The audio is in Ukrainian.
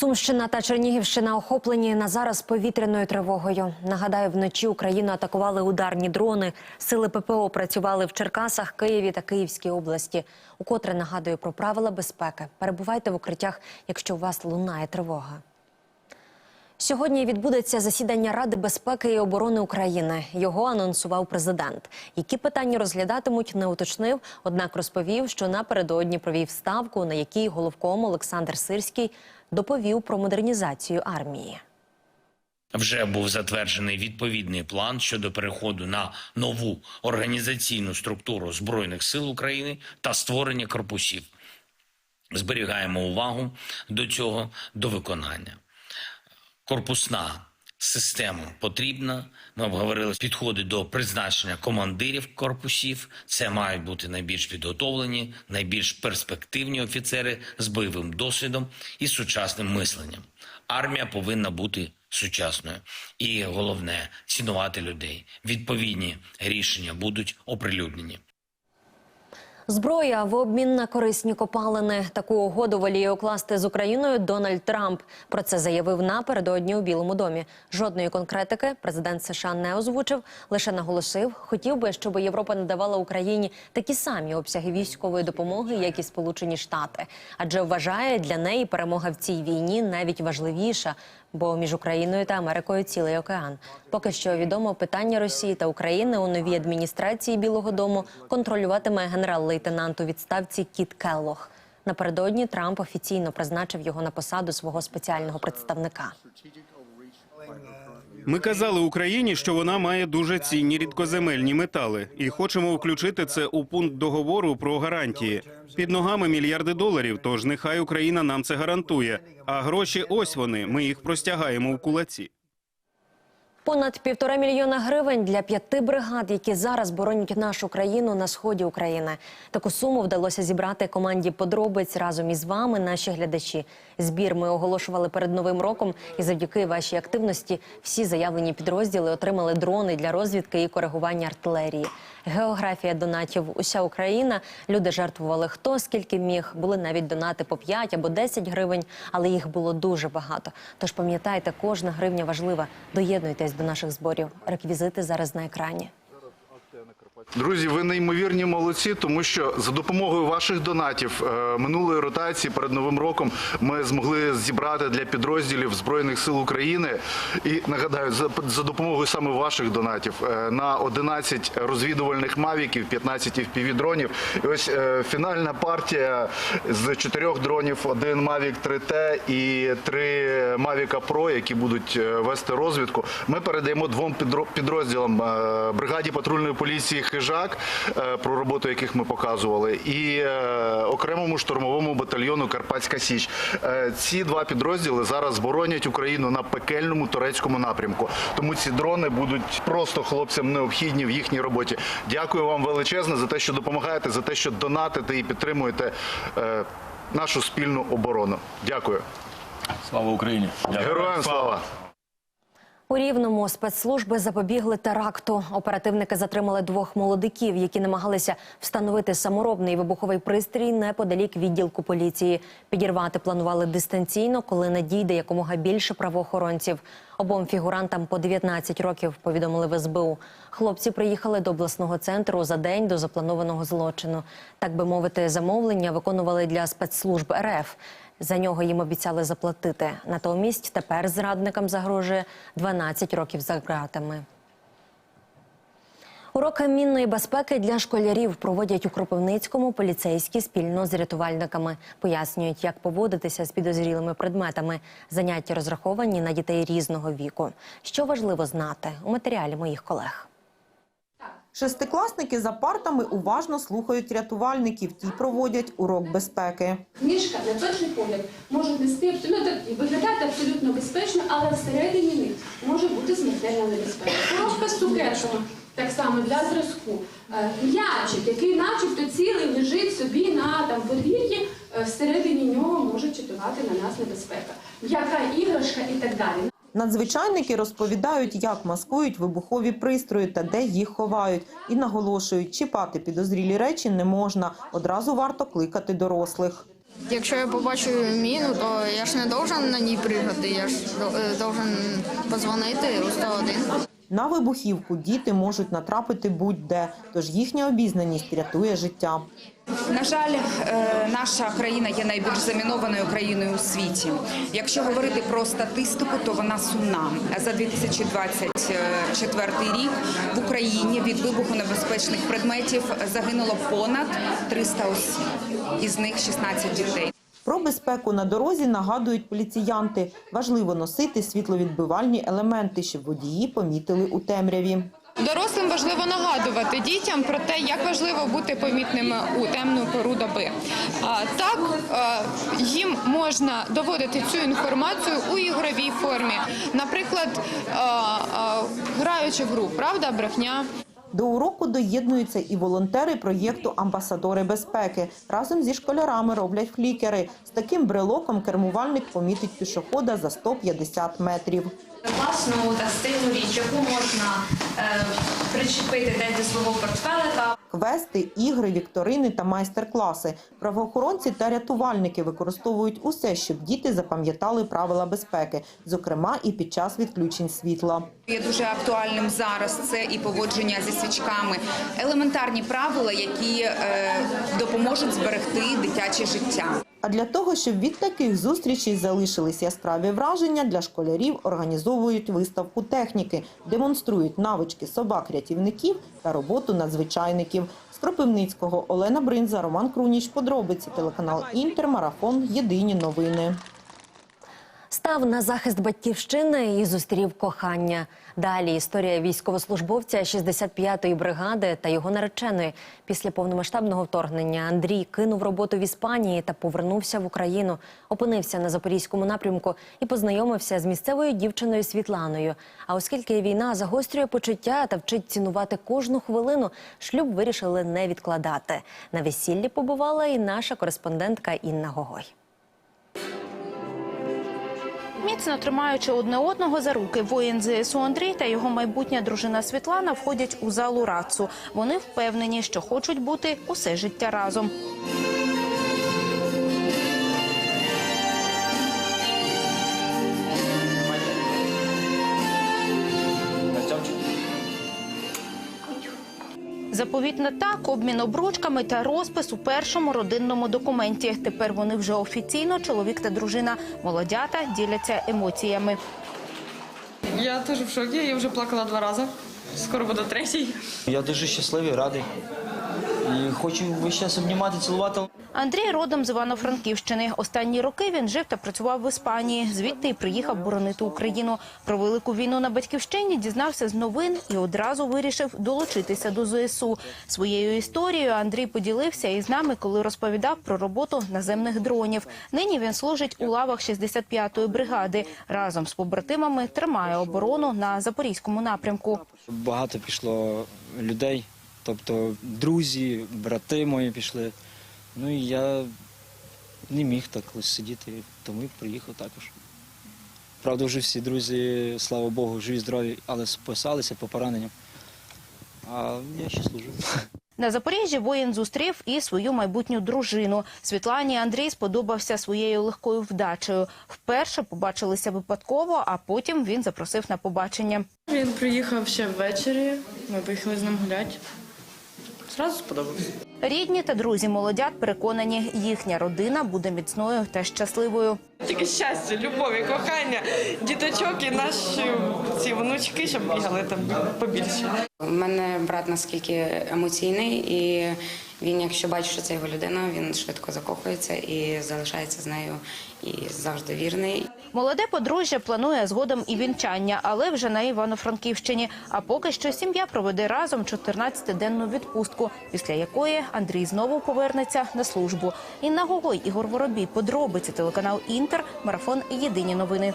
Сумщина та Чернігівщина охоплені на зараз повітряною тривогою. Нагадаю, вночі Україну атакували ударні дрони. Сили ППО працювали в Черкасах, Києві та Київській області. Укотре нагадую про правила безпеки. Перебувайте в укриттях, якщо у вас лунає тривога. Сьогодні відбудеться засідання Ради безпеки і оборони України. Його анонсував президент. Які питання розглядатимуть, не уточнив. Однак розповів, що напередодні провів ставку, на якій головком Олександр Сирський доповів про модернізацію армії. Вже був затверджений відповідний план щодо переходу на нову організаційну структуру збройних сил України та створення корпусів. Зберігаємо увагу до цього до виконання. Корпусна система потрібна. Ми обговорили підходи до призначення командирів корпусів. Це мають бути найбільш підготовлені, найбільш перспективні офіцери з бойовим досвідом і сучасним мисленням. Армія повинна бути сучасною. І головне цінувати людей. Відповідні рішення будуть оприлюднені. Зброя в обмін на корисні копалини. Таку угоду воліє укласти з Україною Дональд Трамп. Про це заявив напередодні у Білому домі. Жодної конкретики президент США не озвучив, лише наголосив, хотів би, щоб Європа надавала Україні такі самі обсяги військової допомоги, як і Сполучені Штати, адже вважає для неї перемога в цій війні навіть важливіша. Бо між Україною та Америкою цілий океан. Поки що відомо питання Росії та України у новій адміністрації Білого Дому контролюватиме генерал-лейтенант у відставці Кіт Келлох. Напередодні Трамп офіційно призначив його на посаду свого спеціального представника. Ми казали Україні, що вона має дуже цінні рідкоземельні метали, і хочемо включити це у пункт договору про гарантії. Під ногами мільярди доларів. Тож нехай Україна нам це гарантує. А гроші ось вони. Ми їх простягаємо в кулаці. Понад півтора мільйона гривень для п'яти бригад, які зараз боронять нашу країну на сході України. Таку суму вдалося зібрати команді подробиць разом із вами, наші глядачі. Збір ми оголошували перед новим роком, і завдяки вашій активності всі заявлені підрозділи отримали дрони для розвідки і коригування артилерії. Географія донатів уся Україна. Люди жертвували хто скільки міг. Були навіть донати по 5 або 10 гривень, але їх було дуже багато. Тож пам'ятайте, кожна гривня важлива. Доєднуйтесь до наших зборів. Реквізити зараз на екрані. Друзі, ви неймовірні молодці, тому що за допомогою ваших донатів е, минулої ротації перед новим роком ми змогли зібрати для підрозділів збройних сил України. І нагадаю, за, допомогою саме ваших донатів е, на 11 розвідувальних мавіків, 15 FPV-дронів. І ось е, фінальна партія з чотирьох дронів: один Mavic 3T і три Mavic Pro, які будуть вести розвідку. Ми передаємо двом підро- підрозділам бригаді патрульної поліції Хижак, е, про роботу яких ми показували, і е, окремому штурмовому батальйону Карпатська Січ. Е, Ці два підрозділи зараз боронять Україну на пекельному турецькому напрямку. Тому ці дрони будуть просто хлопцям необхідні в їхній роботі. Дякую вам величезне за те, що допомагаєте, за те, що донатите і підтримуєте нашу спільну оборону. Дякую. Слава Україні! Дякую. Героям слава! У Рівному спецслужби запобігли теракту. Оперативники затримали двох молодиків, які намагалися встановити саморобний вибуховий пристрій неподалік відділку поліції. Підірвати планували дистанційно, коли надійде якомога більше правоохоронців. Обом фігурантам по 19 років повідомили в СБУ. Хлопці приїхали до обласного центру за день до запланованого злочину. Так би мовити, замовлення виконували для спецслужб РФ. За нього їм обіцяли заплатити. Натомість тепер зрадникам загрожує 12 років за ґратами. Уроки мінної безпеки для школярів проводять у Кропивницькому поліцейські спільно з рятувальниками. Пояснюють, як поводитися з підозрілими предметами. Заняття розраховані на дітей різного віку. Що важливо знати у матеріалі моїх колег. Шестикласники за партами уважно слухають рятувальників, ті проводять урок безпеки. Книжка на перший погляд може нести абсолютно виглядати абсолютно безпечно, але всередині них може бути смертельна небезпека. Коробка з цукерками так само для зразку. Е, М'ячик, який начебто цілий лежить собі на там подвір'ї, е, всередині нього може чатувати на нас небезпека. М'яка іграшка і так далі. Надзвичайники розповідають, як маскують вибухові пристрої та де їх ховають. І наголошують, чіпати підозрілі речі не можна. Одразу варто кликати дорослих. Якщо я побачу міну, то я ж не должен на ній пригати, я ж е, должен позвонити у 101. На вибухівку діти можуть натрапити будь-де, тож їхня обізнаність рятує життя. На жаль, е, наша країна є найбільш замінованою країною у світі. Якщо говорити про статистику, то вона сумна. За 2024 рік в Україні від вибухонебезпечних предметів загинуло понад 300 осіб, із них 16 дітей. Про безпеку на дорозі нагадують поліціянти. Важливо носити світловідбивальні елементи, щоб водії помітили у темряві. Дорослим важливо нагадувати дітям про те, як важливо бути помітними у темну пору доби. Так е, їм можна доводити цю інформацію у ігровій формі, наприклад, е, е, граючи в гру, правда, брехня. До уроку доєднуються і волонтери проєкту Амбасадори безпеки. Разом зі школярами роблять флікери. З таким брелоком кермувальник помітить пішохода за 150 метрів. класну та стильну річ, яку можна е, причепити десь до свого портфелика. Квести, ігри, вікторини та майстер-класи. Правоохоронці та рятувальники використовують усе, щоб діти запам'ятали правила безпеки, зокрема і під час відключень світла. Є дуже актуальним зараз це і поводження зі свічками, елементарні правила, які е, допоможуть зберегти дитяче життя. А для того, щоб від таких зустрічей залишились яскраві враження, для школярів організовують виставку техніки, демонструють навички собак-рятівників та роботу надзвичайників. З Кропивницького Олена Бринза, Роман Круніч. Подробиці телеканал Інтер. Марафон. Єдині новини. Став на захист батьківщини і зустрів кохання. Далі історія військовослужбовця 65-ї бригади та його нареченої. Після повномасштабного вторгнення Андрій кинув роботу в Іспанії та повернувся в Україну. Опинився на запорізькому напрямку і познайомився з місцевою дівчиною Світланою. А оскільки війна загострює почуття та вчить цінувати кожну хвилину, шлюб вирішили не відкладати. На весіллі побувала і наша кореспондентка Інна Гогой. Міцно тримаючи одне одного за руки, воїн ЗСУ Андрій та його майбутня дружина Світлана входять у залу рацу. Вони впевнені, що хочуть бути усе життя разом. Заповітне так, обмін обручками та розпис у першому родинному документі. Тепер вони вже офіційно чоловік та дружина. Молодята діляться емоціями. Я теж в шокі, я вже плакала два рази. Скоро буде третій. Я дуже щасливий, радий. І хочу весь час обнімати, цілувати. Андрій родом з Івано-Франківщини. Останні роки він жив та працював в Іспанії. Звідти й приїхав боронити Україну. Про велику війну на батьківщині дізнався з новин і одразу вирішив долучитися до ЗСУ. Своєю історією Андрій поділився із нами, коли розповідав про роботу наземних дронів. Нині він служить у лавах 65-ї бригади. Разом з побратимами тримає оборону на запорізькому напрямку. Багато пішло людей, тобто друзі, брати мої пішли. Ну і я не міг так ось сидіти, тому і приїхав також. Правда, вже всі друзі, слава Богу, живі, здорові, але списалися по пораненням. А я ще служу. На Запоріжжі воїн зустрів і свою майбутню дружину. Світлані Андрій сподобався своєю легкою вдачею. Вперше побачилися випадково, а потім він запросив на побачення. Він приїхав ще ввечері. Ми поїхали з ним гуляти. Зразу сподобався. Рідні та друзі молодят переконані, їхня родина буде міцною та щасливою. Тільки щастя, любов і кохання, діточок і наші ці внучки, щоб бігали там побільше. У мене брат наскільки емоційний, і він, якщо бачить, що це його людина, він швидко закохується і залишається з нею і завжди вірний. Молоде подружжя планує згодом і вінчання, але вже на Івано-Франківщині. А поки що сім'я проведе разом 14-денну відпустку, після якої Андрій знову повернеться на службу. Інна Гогой, Ігор Воробій, подробиці телеканал Інтер, марафон Єдині новини.